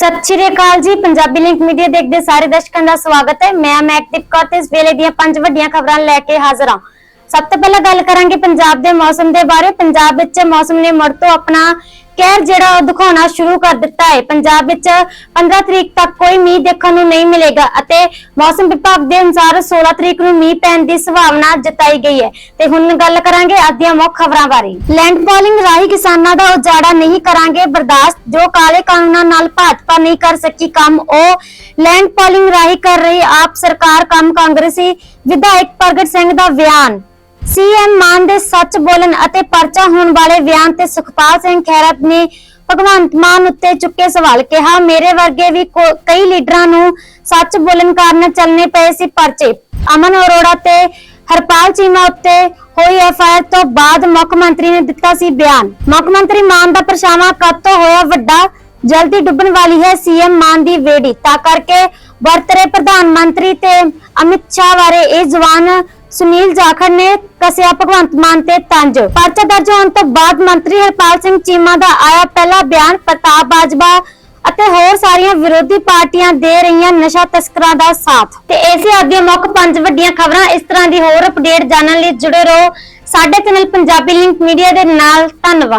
ਸਤਿ ਸ਼੍ਰੀ ਅਕਾਲ ਜੀ। Punjabi link media ਦੇਖਦੇ ਸਾਰੇ ਦਰਸ਼ਕਾਂ ਦਾ ਸਵਾਗਤ ਹੈ। ਮੈਂ ਮੈਕਟਿਪ ਕੌਰ ਤੇ ਇਸ ਵੇਲੇ ਦੀਆਂ ਪੰਜ ਵੱਡੀਆਂ ਖਬਰਾਂ ਲੈ ਕੇ ਹਾਜ਼ਰ ਹਾਂ। ਸਭ ਤੋਂ ਪਹਿਲਾਂ ਗੱਲ ਕਰਾਂਗੇ ਪੰਜਾਬ ਦੇ ਮੌਸਮ ਦੇ ਬਾਰੇ। ਪੰਜਾਬ ਵਿੱਚ ਮੌਸਮ ਨੇ ਮੁੜ ਤੋਂ ਆਪਣਾ ਕਹਿਰ ਜਿਹੜਾ ਦਿਖਾਉਣਾ ਸ਼ੁਰੂ ਕਰ ਦਿੱਤਾ ਹੈ। ਪੰਜਾਬ ਵਿੱਚ 15 ਤਰੀਕ ਤੱਕ ਕੋਈ ਮੀਂਹ ਦੇਖਣ ਨੂੰ ਨਹੀਂ ਮਿਲੇਗਾ ਅਤੇ ਮੌਸਮ ਵਿਭਾਗ ਦੇ ਅਨੁਸਾਰ 16 ਤਰੀਕ ਨੂੰ ਮੀਂਹ ਪੈਣ ਦੀ ਸੰਭਾਵਨਾ ਜਤਾਈ ਗਈ ਹੈ। ਤੇ ਹੁਣ ਗੱਲ ਕਰਾਂਗੇ ਅੱਜ ਦੀਆਂ ਮੁੱਖ ਖਬਰਾਂ ਬਾਰੇ। ਲੈਂਡ ਪੋਲਿੰਗ ਰਾਹੀਂ ਕਿਸਾਨਾਂ ਦਾ ਉਜਾੜਾ ਨਹੀਂ ਕਰਾਂਗੇ ਬਰਦਾਸ਼ਤ, ਜੋ ਕਾਲੇ ਕਾਨੂੰਨਾਂ ਨਾਲ ਭਾਜਪਾ ਨਹੀਂ ਕਰ ਸਕੀ ਕੰਮ, ਉਹ ਲੈਂਡ ਪੋਲਿੰਗ ਰਾਹੀਂ ਕਰ ਰਹੀ ਆਪ ਸਰਕਾਰ ਕੰਮ ਕਾਂਗਰਸੀ ਵਿਧਾਇਕ ਪ੍ਰਗਟ ਸਿੰਘ ਦਾ ਬਿਆਨ। ਸੀਐਮ ਮਾਨ ਦੇ ਸੱਚ ਬੋਲਣ ਅਤੇ ਪਰਚਾ ਹੋਣ ਵਾਲੇ ਬਿਆਨ ਤੇ ਸੁਖਪਾਲ ਸਿੰਘ ਖਹਿਰਾ ਨੇ ਭਗਵੰਤ ਮਾਨ ਉੱਤੇ ਚੁੱਕੇ ਸਵਾਲ ਕਿਹਾ, ਮੇਰੇ ਵਰਗੇ ਵੀ ਕਈ ਲੀਡਰਾਂ ਨੂੰ ਸੱਚ ਬੋਲਣ ਕਾਰਨ ਚੱਲਣੇ ਪਏ ਸੀ ਪਰਚੇ। ਅਮਨ ਅਰੋੜਾ ਤੇ ਹਰਪਾਲ ਚੀਮਾ ਉੱਤੇ ਹੋਈ ਐਫਆਈਆਰ ਤੋਂ ਬਾਅਦ ਮੁੱਖ ਮੰਤਰੀ ਨੇ ਦਿੱਤਾ ਸੀ ਬਿਆਨ। ਮੁੱਖ ਮੰਤਰੀ ਮਾਨ ਦਾ ਪਰਛਾਵਾਂ ਕਦ ਤੋਂ ਹੋਇਆ, ਵੱਡਾ ਜਲਦੀ ਡੁੱਬਣ ਵਾਲੀ ਹੈ ਸੀਐਮ ਮਾਨ ਦੀ ਵੇੜੀ। ਤਾਂ ਕਰਕੇ ਵਰਤਰੇ ਪ੍ਰਧਾਨ ਮੰਤਰੀ ਤੇ ਅਮਿਤ ਸ਼ਾਹ ਬਾਰੇ ਇਹ ਜਵਾਨ ਸੁਨੀਲ ਜਾਖੜ ਨੇ ਕਸਿਆ ਭਗਵੰਤ ਮਾਨ ਤੇ ਤੰਜ। ਪਰਚਾ ਦਰਜ ਹੋਣ ਤੋਂ ਬਾਅਦ ਮੰਤਰੀ ਹਰਪਾਲ ਸਿੰਘ ਚੀਮਾ ਦਾ ਆਇਆ ਪਹਿਲਾ ਬਿਆਨ ਪ੍ਰਤਾਪ ਬਾਜਵਾ ਅਤੇ ਹੋਰ ਸਾਰੀਆਂ ਵਿਰੋਧੀ ਪਾਰਟੀਆਂ ਦੇ ਰਹੀਆਂ ਨਸ਼ਾ ਤਸਕਰਾਂ ਦਾ ਸਾਥ। ਤੇ ਇਸੇ ਆਦੀਆਂ ਮੁੱਖ ਪੰਜ ਵੱਡੀਆਂ ਖਬਰਾਂ। ਇਸ ਤਰ੍ਹਾਂ ਦੀ ਹੋਰ ਅਪਡੇਟ ਜਾਣਨ ਲਈ ਜੁੜੇ ਰਹੋ ਸਾਡੇ ਚੈਨਲ ਪੰਜਾਬੀ ਲਿੰਕ ਮੀਡੀਆ ਦੇ ਨਾਲ। ਧੰਨਵਾਦ।